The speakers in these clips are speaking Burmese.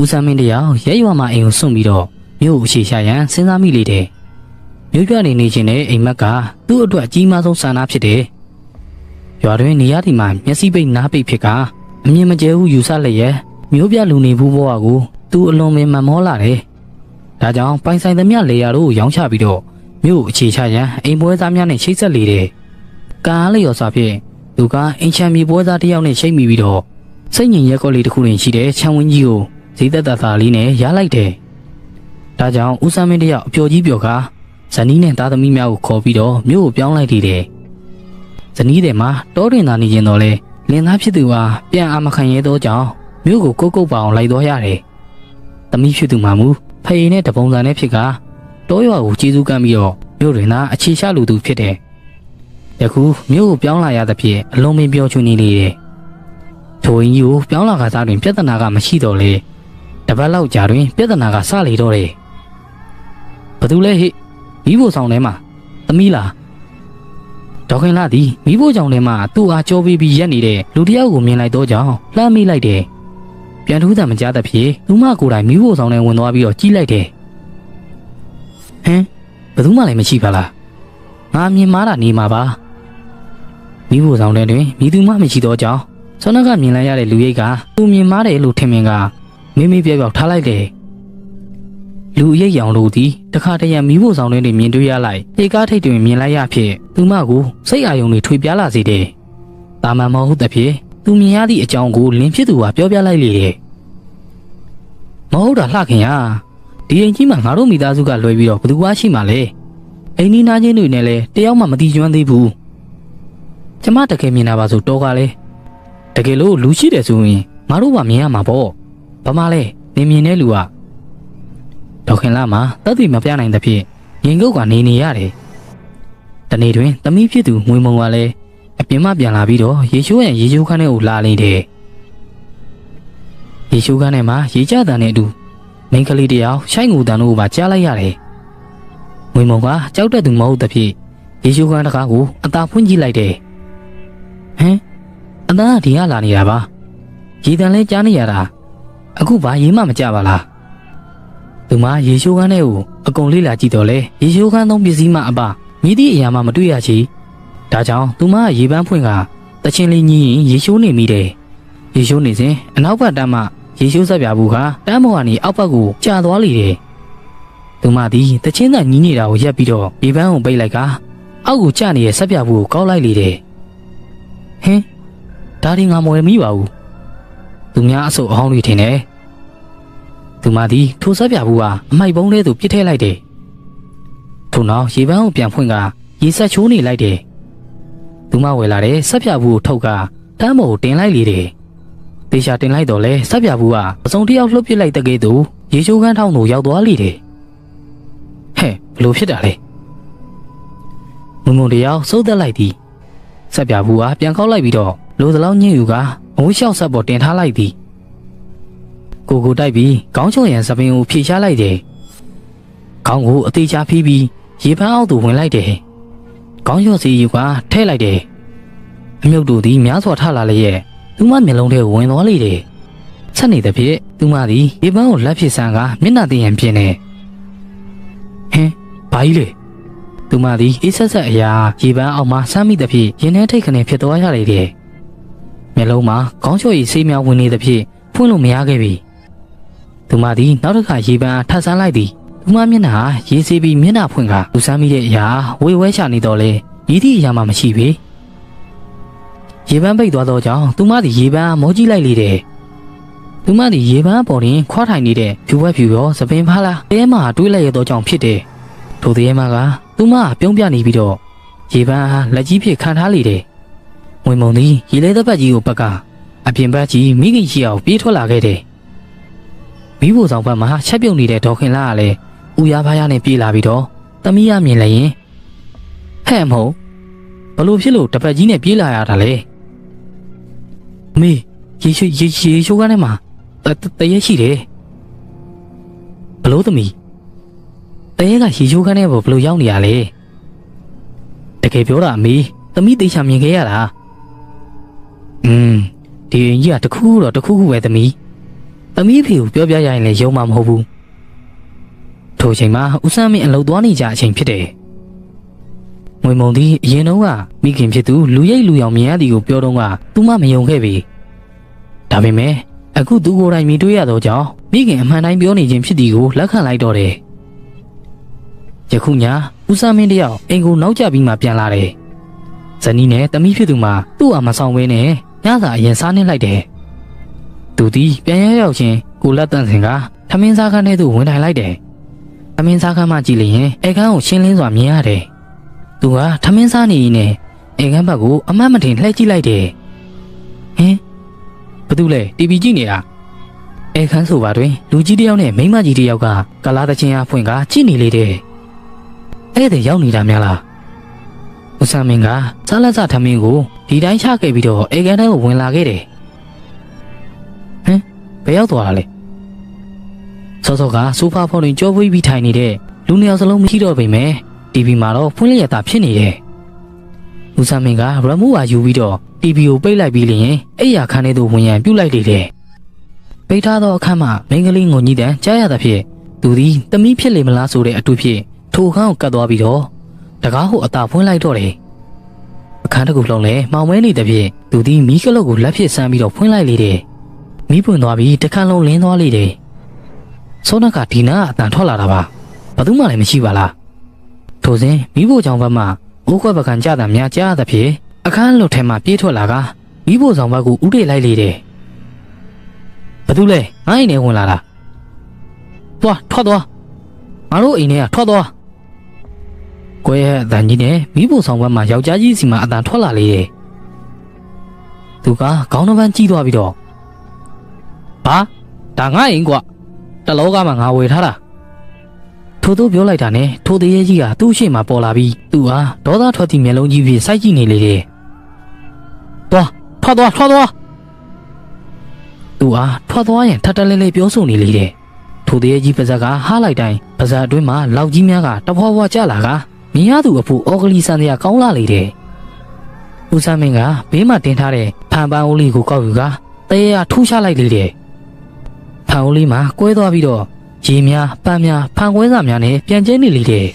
ဦးစမ်းမင်းတယောက်ရဲရွာမှာအိမ်ကိုစွန့်ပြီးတော့မြို့ကိုအခြေချရန်စဉ်းစားမိလေတယ်မြို့ပြနေနေခြင်းနဲ့အိမ်မက်ကသူ့အတွက်အကြီးမားဆုံးဆန္ဒဖြစ်တယ်ရွာတွင်နေရသည်မှာမျက်စိပိတ်နားပိတ်ဖြစ်ကအမြင်မကျဲဘူးယူဆလျက်မြို့ပြလူနေဘူးဘဝကိုသူအလွန်ပင်မမောလာတယ်ဒါကြောင့်ပိုင်ဆိုင်သမျှလေယာတို့ကိုရောင်းချပြီးတော့မြို့ကိုအခြေချရန်အိမ်ပွဲသားများနဲ့ချိတ်ဆက်လေတယ်ကားလျော်စွာဖြင့်သူကအင်ချမ်းမြေပွဲသားတစ်ယောက်နဲ့ချိတ်မိပြီးတော့စိတ်ငြိမ်ရက်ကော်လေးတစ်ခုတွင်ရှိတဲ့ခြံဝင်းကြီးကို ဈေးသက်သက်သာလေးနဲ့ရလိုက်တယ်ဒါကြောင့်ဦးစမ်းမင်းတယောက်အပျော်ကြီးပျော်ကားဇနီးနဲ့သားသမီးများကိုခေါ်ပြီးတော့မြို့ကိုပြောင်းလိုက်တည်တယ်ဇနီးတဲ့မှာတောတွင်သာနေကျင်တော့လဲလင်သားဖြစ်သူဟာပြန်အာမခံရဲသောကြောင့်မြို့ကိုကုတ်ကုတ်ပအောင်လိုက်သွားရတယ်သမီးဖြစ်သူမှမူဖေးနဲ့တပုံစံနဲ့ဖြစ်ကာတောရွာကိုကျေးဇူးကမ်းပြီးတော့မြို့တွင်သာအခြေချလူသူဖြစ်တယ်ယခုမြို့ကိုပြောင်းလာရသဖြင့်အလုံးမင်းပြောချွနေနေတယ်ထိုရင်ကြီးကိုပြောင်းလာခါစားတွင်ပြဿနာကမရှိတော့လေ တပတ်လောက်ကြာတွင်ပြဿနာကစလေတော့တယ်ဘသူလဲဟိမိဖို့ဆောင်ထဲမှာသမီးလားဒေါခင်လာသည်မိဖို့ကြောင့်ထဲမှာသူ့အားကြောပေးပြီးရက်နေတဲ့လူတစ်ယောက်ကိုမြင်လိုက်တော့ကြောင်းလှမ်းမိလိုက်တယ်ပြန်ထူးတာမကြားသဖြင့်လူမကိုယ်တိုင်မိဖို့ဆောင်ထဲဝင်သွားပြီးတော့ကြီးလိုက်တယ်ဟမ်ဘယ်သူမှလည်းမရှိပါလားငါမြင်မာတာနေမှာပါမိဖို့ဆောင်ထဲတွင်မိသူမှမရှိတော့ကြောင်းဆောင်းကမြင်လိုက်ရတဲ့လူရိတ်ကသူမြင်မာတယ်လို့ထင်မြင်က မိမိပြောက်ပြောက်ထားလိုက်တယ်လူအရိတ်ရောင်တို့သည်တခါတရံမိဖို့ဆောင်တွင်မြင်တွေ့ရလိုက်ဧကားထိတ်တွင်မြင်လိုက်ရဖြင့်သူမကိုစိတ်အာယုံတွေထွေပြားလာစေတယ်တာမန်မဟုတ်သဖြင့်သူမြင်ရသည့်အကြောင်းကိုလင်းဖြစ်သူကပြောပြလိုက်လေတယ်မဟုတ်တာလှခင်ရဒီအိမ်ကြီးမှာငါတို့မိသားစုကလွယ်ပြီးတော့ဘယ်သူမှရှိမှလဲအိမ်နီးနားချင်းတွေနဲ့လည်းတယောက်မှမတိကျွမ်းသေးဘူးကျမတကယ်မြင်တာပါဆိုတော့ကလည်းတကယ်လို့လူရှိတယ်ဆိုရင်ငါတို့ကမြင်ရမှာပေါ့ ဘာမှလဲနေမြင်တဲ့လူကဒေါခင်လာမှာတတ်သိမပြနိုင်တဲ့ဖြင့်ရင်ကုတ်ကနေနေရတယ်တနေ့တွင်သမီးဖြစ်သူငွေမုံကလည်းအပြင်မှပြန်လာပြီးတော့ရေချိုးရန်ရေချိုးခန်းထဲကိုလာနေတယ်ရေချိုးခန်းထဲမှာရေကြတန်နဲ့အတူမိန်းကလေးတယောက်ရှိုင်းငူတန်တို့ကိုပါကြားလိုက်ရတယ်ငွေမုံကကြောက်တဲ့သူမဟုတ်တဲ့ဖြင့်ရေချိုးခန်းတကားကိုအသာဖွင့်ကြည့်လိုက်တယ်ဟမ်အသားကဒီကလာနေတာပါရေတန်လဲကြားနေရတာ အခုဘာရေးမှမကြပါလားသူမရေချိုးခန်းထဲကိုအကုန်လေးလာကြည့်တော့လေရေချိုးခန်းသုံးပစ္စည်းမှအပမြည်သည့်အရာမှမတွေ့ရချီဒါကြောင့်သူမကရေပန်းဖွင့်ကတချင်းလေးကြီးရင်ရေချိုးနေမိတယ်ရေချိုးနေစဉ်အနောက်ဘက်တမ်းမှရေချိုးဆက်ပြဘူးကတမ်းပေါ်ကနေအောက်ဘက်ကိုကျသွားလေတယ်သူမသည်တချင်းသာညီးနေတာကိုရက်ပြီးတော့ရေပန်းကိုပိတ်လိုက်ကအောက်ကိုကျနေတဲ့ဆက်ပြဘူးကိုကောက်လိုက်လေတယ်ဟင်းဒါဒီငါမဝယ်မိပါဘူး သူများအဆုပ်အဟောင်းတွေထင်တယ်သူမသည်ထိုဆက်ပြဘူးကအမိုက်ပုံးလေးသူပြစ်ထည့်လိုက်တယ်ထို့နောက်ရေပန်းကိုပြန်ဖွင့်ကရေဆက်ချိုးနေလိုက်တယ်သူမဝယ်လာတဲ့ဆက်ပြဘူးကိုထုတ်ကတမ်းပေါ်ကိုတင်လိုက်လေတယ်တေချာတင်လိုက်တော့လဲဆက်ပြဘူးကအစုံတစ်ယောက်လှုပ်ပစ်လိုက်တဲ့ကဲ့သို့ရေချိုးခန်းထောင်းကိုရောက်သွားလေတယ်ဟဲ့ဘလို့ဖြစ်တာလဲမုံမုံတယောက်စိုးသက်လိုက်သည်ဆက်ပြဘူးကပြန်ခောက်လိုက်ပြီးတော့လိုသလောက်ညှိ့ယူက အဝိလျှောက်ဆက်ပေါ်တင်ထားလိုက်သည်ကိုကိုတိုက်ပြီးခေါင်းချုံရံစပင်ကိုဖြေချလိုက်တယ်ခေါင်းကိုအသေးချာဖီးပြီးရေပန်းအောက်သို့ဝင်လိုက်တယ်ခေါင်းလျှော့စီယူကထဲ့လိုက်တယ်အမြုပ်တို့သည်များစွာထလာလျက်သူမမျက်လုံးထဲဝင်သွားလေတယ်ဆက်နေတဲ့ဖြစ်သူမသည်ရေပန်းကိုလက်ဖြစ်ဆန်းကမျက်နှာသိရန်ဖြစ်နေဟင်ဘာကြီးလဲသူမသည်အေးဆက်ဆက်အရာရေပန်းအောက်မှာဆမ်းမိတဲ့ဖြစ်ရင်ထဲထိတ်ခနဲ့ဖြစ်သွားရလေတယ် မျက်လုံးမှာခေါင်းချော်ရည်ဆေးများဝင်နေတဲ့ဖြစ်ဖွင့်လို့မရခဲ့ပြီသူမသည်နောက်တစ်ခါရေပန်းထပ်ဆန်းလိုက်သည်သူမမျက်နှာရေဆေးပြီးမျက်နှာဖွင့်ကလူဆမ်းမိတဲ့အရာဝေဝဲချနေတော့လေရည်သည့်အရာမှမရှိပေရေပန်းပိတ်သွားသောကြောင့်သူမသည်ရေပန်းမောကြည့်လိုက်လေတယ်သူမသည်ရေပန်းပေါ်တွင်ခွားထိုင်နေတဲ့ဖြူဝက်ဖြူရောသပင်ဖားလားတဲမှာတွေးလိုက်ရသောကြောင့်ဖြစ်တယ်ထိုတဲမှာကသူမပြုံးပြနေပြီးတော့ရေပန်းအားလက်ကြီးဖြင့်ခံထားလေတယ် ငွေမုံသည်ရေလဲသက်ပတ်ကြီးကိုပတ်ကအပြင်ဘက်ကြီးမိခင်ရှိအောင်ပြေးထွက်လာခဲ့တယ်မိဖို့ဆောင်ဘက်မှာချက်ပြုတ်နေတဲ့ဒေါခင်လာကလည်းဥရဖားရနဲ့ပြေးလာပြီးတော့သမီးရမြင်လိုက်ရင်ဟဲ့မဟုတ်ဘလို့ဖြစ်လို့တပတ်ကြီးနဲ့ပြေးလာရတာလဲမေရေရှိရေရေရှိုးကန်းထဲမှာတတရဲရှိတယ်ဘလို့သမီးတရဲကရေရှိုးကန်းထဲဘလို့ရောက်နေရလဲတကယ်ပြောတာအမေသမီးတေချာမြင်ခဲ့ရတာ อืมဒီရင်ကြီးကတခုခုတော့တခုခုပဲသမီးသမီးဖေကိုပြောပြရရင်လည်းယုံမှာမဟုတ်ဘူးထိုအချိန်မှာဦးစမ်းမင်းအလုပ်သွားနေကြအချိန်ဖြစ်တယ်ငွေမုံသည်အရင်တုန်းကမိခင်ဖြစ်သူလူရိတ်လူရောင်မြင်ရသည်ကိုပြောတော့ကသူမမယုံခဲ့ပြီဒါပေမဲ့အခုသူကိုယ်တိုင်မြင်တွေ့ရတော့ကြောင့်မိခင်အမှန်တိုင်းပြောနေခြင်းဖြစ်သည်ကိုလက်ခံလိုက်တော့တယ်ယခုညဦးစမ်းမင်းတယောက်အိမ်ကိုနောက်ကျပြီးမှပြန်လာတယ်ဇနီးနဲ့တမီးဖြစ်သူမှသူ့အားမဆောင်ဝဲနဲ့ ညစာအရင်စားနေလိုက်တယ်သူသည်ပြန်ရရောက်ချင်းကိုလက်တန့်စင်ကထမင်းစားခန်းထဲသို့ဝင်ထိုင်လိုက်တယ်။ထမင်းစားခန်းမှကြည့်လျင်အဲခန်းကိုရှင်းလင်းစွာမြင်ရတယ်။သူကထမင်းစားနေရင်နဲ့အဲခန်းဘက်ကိုအမတ်မတင်လှည့်ကြည့်လိုက်တယ်။ဟင်ဘာတူလဲတီဗီကြည့်နေတာ။အဲခန်းဆိုပါတွင်လူကြီးတစ်ယောက်နဲ့မိန်းမကြီးတစ်ယောက်ကကလာသချင်းအားဖွင့်ကကြည့်နေလေတယ်။အဲ့ဒါရောက်နေတာများလား။ဦးစမ်းမင်းကစားလက်စထမင်းကို ဒီတိုင်းချခဲ့ပြီးတော့အဲခန်းထဲကိုဝင်လာခဲ့တယ်။ဘယ်ရောက်သွားတာလဲစောစောကဆိုဖာဖော်တွင်ကြောပွေးပြီးထိုင်နေတဲ့လူနှစ်ယောက်စလုံးမရှိတော့ပေမဲ့တီဗီမှာတော့ဖွင့်လျက်သာဖြစ်နေတယ်ဦးစမ်းမင်းကရမူဝါယူပြီးတော့တီဗီကိုပိတ်လိုက်ပြီးလျင်အဲ့ရခန်းထဲသို့ဝင်ရန်ပြုတ်လိုက်လေတယ်ပိတ်ထားသောအခန်းမှာမိန်းကလေးငုံကြီးတန်းကြားရသဖြင့်သူသည်တမီးဖြစ်လေမလားဆိုတဲ့အတူဖြင့်ထိုအခန်းကိုကတ်သွားပြီးတော့တကားကိုအသာဖွင့်လိုက်တော့တယ် အခန်းတစ်ခုလုံးလည်းမောင်မဲနေတဲ့ဖြင့်သူသည်မီးကလုတ်ကိုလက်ဖြစ်ဆန်းပြီးတော့ဖွင့်လိုက်လေတယ်မီးပွင့်သွားပြီးတစ်ခါလုံးလင်းသွားလေတယ်။စောနကဒီနာအတန်ထွက်လာတာပါ။ဘာသူမှလည်းမရှိပါလား။ထိုစဉ်မီးဖို့ကြောင့်ဘက်မှအိုးခွက်ပကံကြတာများကြားသဖြင့်အခန်းလွတ်ထဲမှပြေးထွက်လာကမီးဖို့ဆောင်ဘက်ကိုဥတေလိုက်လေတယ်။ဘာသူလဲငါ့အိမ်ထဲဝင်လာတာ။သွားထွက်သွား။ငါတို့အိမ်ထဲကထွက်သွား။ ကိုယ့်ရဲ့အတန်ကြီးနဲ့မီးဖို့ဆောင်ဘက်မှယောက်ျားကြီးစီမှာအတန်ထွက်လာလေတယ်။သူကခေါင်းတစ်ပန်းကြီးသွားပြီးတော့ဘာဒါငါအိမ်ကွတလောကမှာငါဝယ်ထားတာထို့သူပြောလိုက်တာနဲ့ထိုတရေကြီးကသူ့ရှေ့မှာပေါ်လာပြီးသူ့ဟာဒေါသထွက်သည့်မျက်လုံးကြီးဖြင့်စိုက်ကြည့်နေလေတယ်။သွားထွက်သွားထွက်သွားသူဟာထွက်သွားရင်ထပ်တလဲလဲပြောဆိုနေလေတယ်။ထိုတရေကြီးပါဇက်ကဟားလိုက်တိုင်းပါဇက်အတွင်းမှာလောက်ကြီးများကတဖွာဖွာကျလာက မြင်ရသူအဖို့အော်ဂလီဆန်တရားကောင်းလာလေတယ်။ဦးစမ်းမင်းကဘေးမှာတင်ထားတဲ့ဖန်ပန်းအိုးလေးကိုကောက်ယူကတရေကထူးချလိုက်လေတယ်။ဖန်အိုးလေးမှာကွဲသွားပြီးတော့ရေများပန်းများဖန်ခွဲစာများနဲ့ပြန်ကျဲနေလေတယ်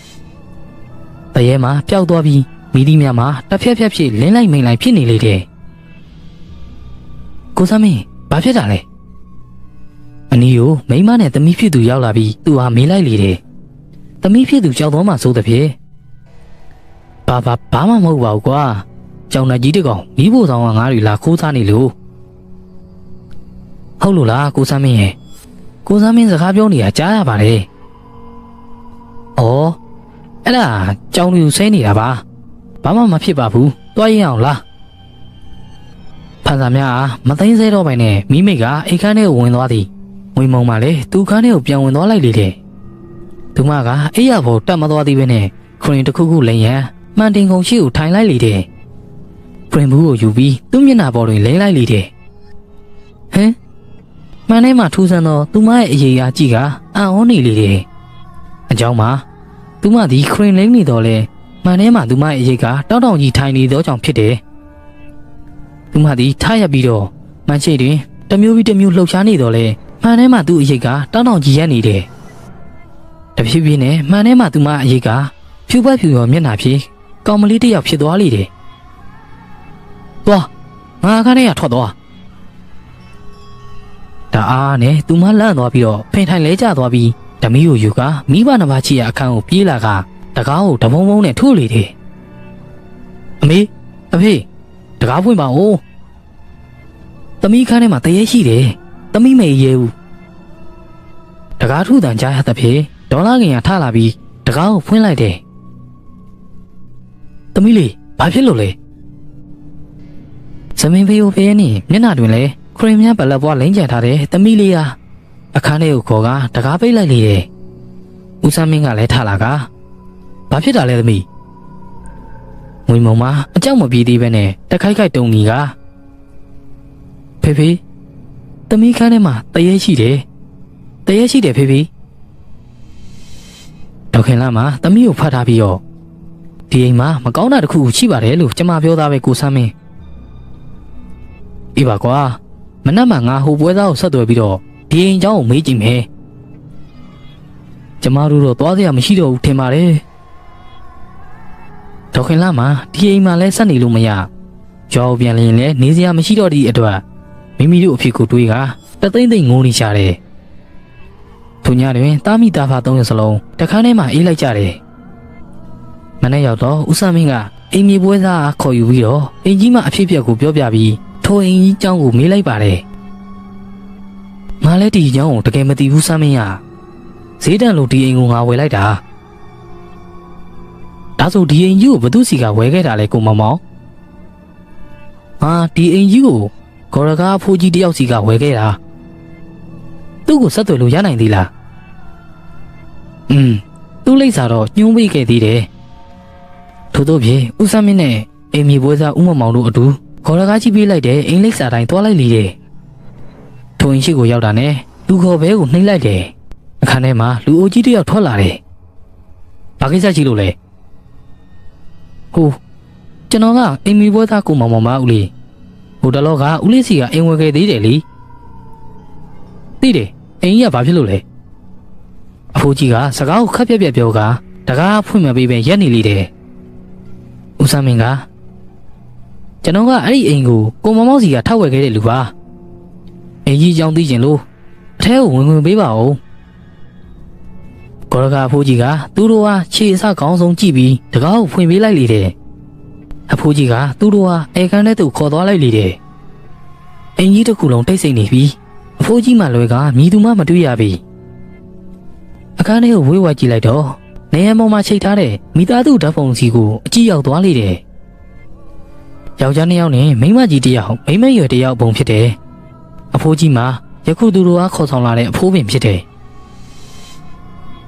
။တရဲမှာပျောက်သွားပြီးမိသီးများမှာတစ်ဖက်ဖက်ဖြစ်လင်းလိုက်မိန်လိုက်ဖြစ်နေလေတယ်။ကိုစမင်းဘာဖြစ်တာလဲ။အနီးကိုမိန်းမနဲ့သမီးဖြစ်သူရောက်လာပြီးသူဟာမေးလိုက်လေတယ်။သမီးဖြစ်သူကြောက်တော့မှစိုးတဲ့ဖြစ်။ ဘာဘာဘာမှမဟုတ်ပါဘူးကွာ။ကြောင်နှကြီးတကောင်မိဖို့ဆောင်ကငါးတွေလာခိုးစားနေလို့ဟုတ်လို့လားကိုစမ်းမင်းရဲ့ကိုစမ်းမင်းစကားပြောနေတာကြားရပါတယ်။အော်အဲ့ဒါကြောင်လူဆဲနေတာပါ။ဘာမှမဖြစ်ပါဘူး။တွားရင်အောင်လား။ဖန်စာများအားမသိမ်းစဲတော့ပိုင်နဲ့မိမိကအိတ်ခမ်းထဲကိုဝင်သွားသည်။ငွေမုံမှလည်းသူ့ခမ်းထဲကိုပြန်ဝင်သွားလိုက်လေတဲ့။သူမကအိယာဘောတက်မသွားသေးပဲနဲ့ခရင်တစ်ခုခုလိန်ရန် မှန်တင်ကုန်ရှိကိုထိုင်လိုက်လေတဲ့။ဖရင်ဘူးကိုယူပြီးသူ့မျက်နှာပေါ်တွင်လိမ့်လိုက်လေတဲ့။ဟမ်မှန်ထဲမှာထူးဆန်းသောသူမရဲ့အရေးအကြည့်ကအံ့ဩနေလေတယ်။အကြောင်းမှာသူမသည်ခရင်လိမ့်နေတော့လဲမှန်ထဲမှာသူမရဲ့အရေးကတောက်တောင်ကြီးထိုင်နေသောကြောင့်ဖြစ်တယ်။သူမသည်ထားရပြီးတော့မန်ရှိတ်တွင်တစ်မျိုးပြီးတစ်မျိုးလှုပ်ရှားနေတော့လဲမှန်ထဲမှာသူ့အရေးကတောက်တောင်ကြီးရက်နေတယ်။တဖြည်းဖြည်းနဲ့မှန်ထဲမှာသူမအရေးကဖြူပတ်ဖြူရောမျက်နှာဖြင့် ကောင်မလေးတစ်ယောက်ဖြစ်သွားလေတယ်။သွားငါအခန်းထဲကထွက်သွားတအားနဲ့သူမလန့်သွားပြီးတော့ဖင်ထိုင်လဲကျသွားပြီးဓမီကိုယူကမိဘနှစ်ပါးချီရအခန်းကိုပြေးလာကတကားကိုတဘုံဘုံနဲ့ထိုးလေတယ်အမေအဖေတကားဖွင့်ပါဦးသမီးခန်းထဲမှာတရေရှိတယ်သမီးမေရဲဘူးတကားထုတန်ကြားရတဲ့ဖြင့်ဒေါ်လာငင်ကထလာပြီးတကားကိုဖွင့်လိုက်တယ် သမီးလေးဘာဖြစ်လို့လဲဇမင်ဖေယိုဖေးနေမျက်နှာတွင်လဲခရင်မြဘလက်ပွားလိမ့်ကြံထားတဲ့သမီးလေးဟာအခန်းထဲကိုခေါ်ကတကားပိတ်လိုက်လေတယ်။ဦးစမ်းမင်းကလည်းထလာကဘာဖြစ်တာလဲသမီး။ငွေမုံမအကြောက်မပြေးသေးပဲနဲ့တခိုက်ခိုက်တုံကြီးကဖေဖေသမီးခန်းထဲမှာတရေရှိတယ်။တရေရှိတယ်ဖေဖေ။ဒေါက်ခင်လာမှာသမီးကိုဖတ်ထားပြီးတော့ ဒီအိမ်မှာမကောင်းတာတစ်ခုခုရှိပါတယ်လို့ကျွန်မပြောသားပဲကိုစမ်းမင်း။အေးပါကွာ မနက်မှငါဟိုပွဲသားကိုဆက်သွယ်ပြီးတော့ ဒီအိမ်เจ้าကိုမေးကြည့်မယ်ကျမတို့တော့သွားစရာမရှိတော့ဘူးထင်ပါတယ်ဒေါက်ခင်လာမှာဒီအိမ်မှာလဲဆက်နေလို့မရကြောက်ပြန်လျင်လဲနေစရာမရှိတော့တဲ့အတွက်မိမိတို့အဖေကိုတွေးကတသိမ့်သိမ့်ငိုးနေကြတယ်သူညတွင်တာမိတာဖာသုံးရစလုံးတခါထဲမှာအေးလိုက်ကြတယ် မနဲ့ရောက်တော့ဦးစမင်းကအိမ်မြေပွဲစားခေါ်ယူပြီးတော့အိမ်ကြီးမှအဖြစ်အပျက်ကိုပြောပြပြီးထိုအိမ်ကြီးကျောင်းကိုမေးလိုက်ပါတယ်ငါလည်းဒီကျောင်းကိုတကယ်မသိဘူးစမင်းရဈေးတန်လို့ဒီအိမ်ကိုငါဝယ်လိုက်တာဒါဆိုဒီအိမ်ကြီးကိုဘသူစီကဝယ်ခဲ့တာလဲကိုမောင်မောင်ဟာဒီအိမ်ကြီးကိုဂေါ်ရကားအဖိုးကြီးတယောက်စီကဝယ်ခဲ့တာသူ့ကိုဆက်သွယ်လို့ရနိုင်သေးလားอืมသူ့လိပ်စာတော့ညှိုးမိခဲ့သေးတယ် ထို့သောဖြင့်ဦးစမ်းမင်းနဲ့အိမ်မီပွဲစားဦးမမောင်တို့အတူခေါ်ရကားကြီးပေးလိုက်တဲ့အိမ်လိပ်စာတိုင်းတွားလိုက်လေတယ်ထိုအိမ်ရှိကိုရောက်တာနဲ့လူခေါ်ဘဲကိုနှိမ့်လိုက်တယ်အခန်းထဲမှာလူအိုကြီးတစ်ယောက်ထွက်လာတယ်ဘာကိစ္စကြီးလို့လဲဟိုကျွန်တော်ကအိမ်မီပွဲသားကိုမောင်မောင်မဦးလေးဟိုတလောကဦးလေးစီကအိမ်ဝင်ခဲ့သေးတယ်လीသိတယ်အိမ်ကြီးကဘာဖြစ်လို့လဲအဖိုးကြီးကစကားကိုခက်ပြက်ပြက်ပြောကတကားဖွင့်မပေးပဲရက်နေလေတယ် ဦးစမ်းမင်းကကျွန်တော်ကအဲ့ဒီအိမ်ကိုကိုမောင်မောင်စီကထောက်ဝယ်ခဲ့တဲ့လူပါအိမ်ကြီးအကြောင်းသိကျင်လို့အထဲကိုဝင်ဝင်ပေးပါဦးကောရကအဖိုးကြီးကသူတို့ဟာခြေအစကောင်းဆုံးကြည့်ပြီးတကားကိုဖွင့်ပေးလိုက်လေတယ်အဖိုးကြီးကသူတို့ဟာအေကန်ထဲသို့ခေါ်သွားလိုက်လေတယ်အိမ်ကြီးတစ်ခုလုံးတိတ်ဆိတ်နေပြီအဖိုးကြီးမှလွယ်ကမြည်သူမှမတွေ့ရပြီအခန်းထဲကိုဝေးဝါကြည့်လိုက်တော့ နေရမောင်မှာချိတ်ထားတဲ့မိသားစုဓာတ်ပုံစီကိုအကြည့်ရောက်သွားလေတယ်ယောက်ျားနှစ်ယောက်နဲ့မိန်းမကြီးတစ်ယောက်မိန်းမရွယ်တစ်ယောက်ပုံဖြစ်တယ်အဖိုးကြီးမှာယခုသူတို့ကခေါ်ဆောင်လာတဲ့အဖိုးပင်ဖြစ်တယ်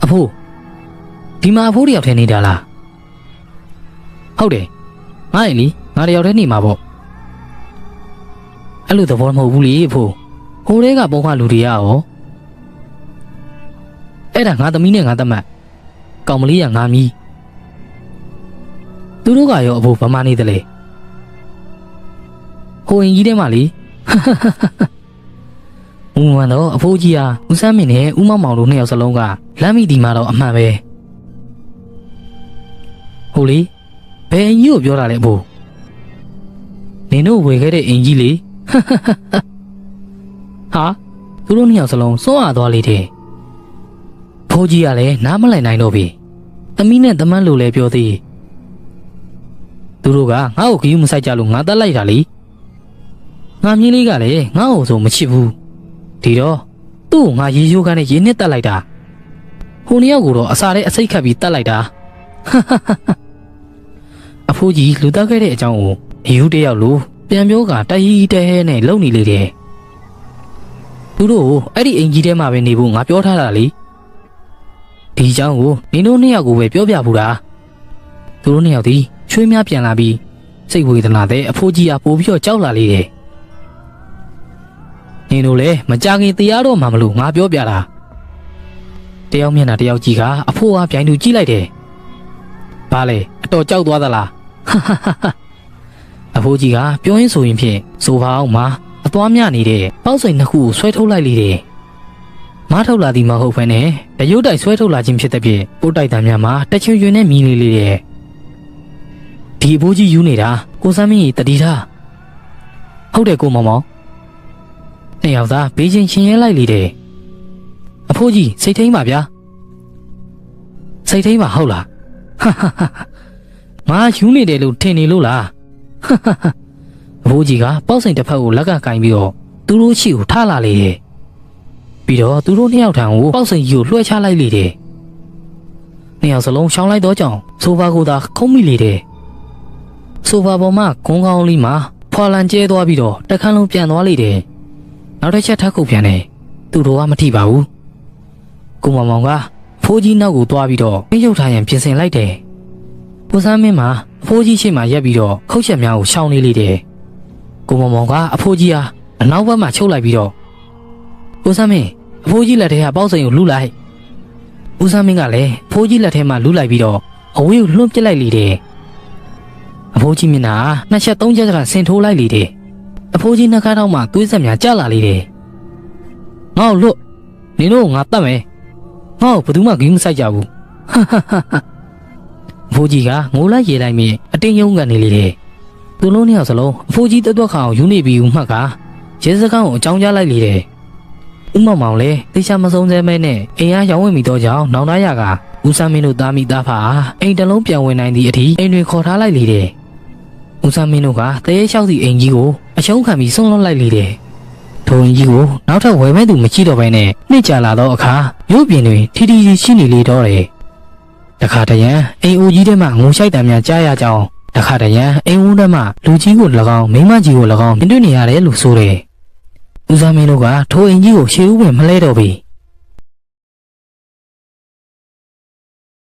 အဖိုးဒီမှာအဖိုးတစ်ယောက်ထဲနေတာလားဟုတ်တယ်ငါ့လေငါတစ်ယောက်ထဲနေမှာပေါ့အဲ့လိုသဘောမဟုတ်ဘူးလေအဖိုးဟိုတဲကပုံခလူတွေရရောအဲ့ဒါငါသမီးနဲ့ငါသမက် ကောင်မလေးကငါမီးသူတို့ကရောအဖိုးဗမာနေတယ်လေဟိုရင်ကြီးထဲမှာလေဦးမန်တော့အဖိုးကြီးဟာဦးစမ်းမင်းနဲ့ဦးမောင်မောင်တို့နှစ်ယောက်စလုံးကလမ်းမိဒီမှာတော့အမှန်ပဲဟိုလေဘယ်အင်ကြီးကိုပြောတာလဲအဖိုးနင်တို့ဝယ်ခဲ့တဲ့အင်ကြီးလေဟာသူတို့နှစ်ယောက်စလုံးစွန့်အားသွားလေတယ် ဖိုးကြီးကလည်းနားမလည်နိုင်တော့ပြီသမီးနဲ့တမန်လို့လည်းပြောသေးသူတို့ကငါ့ကိုခယူးမဆိုင်ကြလို့ငါတတ်လိုက်တာလေငါမြင်းလေးကလည်းငါ့ကိုဆိုမချစ်ဘူးဒီတော့သူ့ကိုငါရေရိုးကနဲ့ရေနစ်တက်လိုက်တာဟိုနှစ်ယောက်ကိုတော့အစာထဲအစိတ်ခတ်ပြီးတက်လိုက်တာအဖိုးကြီးလူတက်ခဲ့တဲ့အကြောင်းကိုအယူတယောက်လိုပြန်ပြောကတဟီတဲဟဲနဲ့လုံနေလေတယ်သူတို့ကိုအဲ့ဒီအိမ်ကြီးထဲမှာပဲနေဖို့ငါပြောထားတာလေ ဒီအကြောင်းကိုနင်တို့နှစ်ယောက်ကိုပဲပြောပြဘူးလားသူတို့နှစ်ယောက်ဒီချွေးများပြန်လာပြီးစိတ်ဝေဒနာတဲ့အဖိုးကြီးကပို့ပြီးတော့ကြောက်လာလေတယ်နင်တို့လည်းမကြခင်တရားတော့မှမလို့ငါပြောပြတာတယောက်မျက်နှာတယောက်ကြီးကအဖိုးကပြိုင်သူကြည့်လိုက်တယ်ဘာလဲအတော်ကြောက်သွားသလားအဖိုးကြီးကပြောရင်းဆိုရင်ဖြင့်ဆိုပါအောင်မှာအသွားမြနေတဲ့ပေါက်စိန်နှစ်ခုကိုဆွဲထုတ်လိုက်လေတယ်။ မားထုတ်လာသည်မဟုတ်ဘဲနဲ့တရုတ်တိုက်ဆွဲထုတ်လာခြင်းဖြစ်တဲ့ဖြင့်ပို့တိုက်တံများမှာတချွင်ချွင်နဲ့မြည်လေလေတဲ့။ဒီအဖိုးကြီးယူနေတာကိုစမ်းမင်းကြီးတတိထား။ဟုတ်တယ်ကိုမောင်မောင်။နှစ်ယောက်သားဘေးချင်းချင်းရဲလိုက်လေတယ်။အဖိုးကြီးစိတ်ထိန်ပါဗျာ။စိတ်ထိန်ပါဟုတ်လား။ဟာဟာဟာငါယူနေတယ်လို့ထင်နေလို့လား။အဖိုးကြီးကပေါ့စိန်တစ်ဖက်ကိုလက်ကကင်ပြီးတော့သူတို့ချီကိုထားလာလေတယ်။ ပြီးတော့သူတို့နှစ်ယောက်ထံကိုပေါ့စိန်ကြီးကိုလွှဲချလိုက်လေတယ်။နှစ်ယောက်စလုံးရှောင်းလိုက်တော့ကြောင်ဆိုဖာကိုသာခုံးမိလေတယ်။ဆိုဖာပေါ်မှာဂုံးကောင်းလေးမှာဖွာလန်ကျဲသွားပြီးတော့တခန်းလုံးပြန်သွားလေတယ်။နောက်တစ်ချက်ထပ်ခုတ်ပြန်တယ်။သူတို့ကမထိပါဘူး။ကိုမောင်မောင်ကဖိုးကြီးနောက်ကိုသွားပြီးတော့ပြရုပ်ထားရန်ပြင်ဆင်လိုက်တယ်။ပူစမ်းမင်းမှာအဖိုးကြီးရှိမှရက်ပြီးတော့ခုတ်ချက်များကိုရှောင်နေလေတယ်။ကိုမောင်မောင်ကအဖိုးကြီးဟာအနောက်ဘက်မှာချုပ်လိုက်ပြီးတော့ဦးစမ်းမင်း အဖိုးကြီးလက်ထဲကပေါက်စိန်ကိုလူလိုက်ဦးစမ်းမင်းကလည်းအဖိုးကြီးလက်ထဲမှာလူလိုက်ပြီးတော့အဝေးကိုလွှတ်ပစ်လိုက်လေတယ်အဖိုးကြီးမျက်နှာနှစ်ချက်သုံးချက်ကဆင်ထိုးလိုက်လေတယ်အဖိုးကြီးနှာခါးထောက်မှာသွေးဆက်များကျလာလေတယ်ငါ့ကိုလွတ်နင်တို့ကိုငါတတ်မယ်ငါ့ကိုဘယ်သူမှဂိမ်းမဆိုင်ကြဘူးဟာဟာဟာဟာအဖိုးကြီးကငိုလိုက်ရေလိုက်မြင်အတင်းယုံကန်နေလေတယ်သူလုံးနှစ်ယောက်စလုံးအဖိုးကြီးတက်တော့ခါအောင်ယူနေပြီဦးမှတ်ကရဲစခန်းကိုအကြောင်းကြားလိုက်လေတယ် ဦးမောင်မောင်လည်းတေချာမဆုံးစဲမဲနဲ့အိမ်အားရောင်းဝင်မိတော့ကြောင်းနောင်တရကဦးစမ်းမင်းတို့သားမိသားဖာအိမ်တစ်လုံးပြန်ဝင်နိုင်သည့်အထိအိမ်တွေခေါ်ထားလိုက်လေတယ်ဦးစမ်းမင်းတို့ကတရေလျှောက်သည့်အိမ်ကြီးကိုအရှုံးခံပြီးဆုံးလွတ်လိုက်လေတယ်ထိုရင်ကြီးကိုနောက်ထပ်ဝယ်မဲ့သူမရှိတော့ဘဲနဲ့နှိမ့်ကြလာတော့အခါရုပ်ပြင်တွေထီထီရှိနေလေတော့တယ်။တခါတရံအိမ်ဦးကြီးထဲမှာငုံရှိုက်တံများကြားရကြောင်းတခါတရံအိမ်ဦးထဲမှာလူကြီးကို၎င်းမိန်းမကြီးကို၎င်းမြင်တွေ့နေရတယ်လို့ဆိုတယ်။ ဦးစားမင်းတို့ကထိုအိမ်ကြီးကိုရှေးဦးဝင်မလဲတော့ပြီ။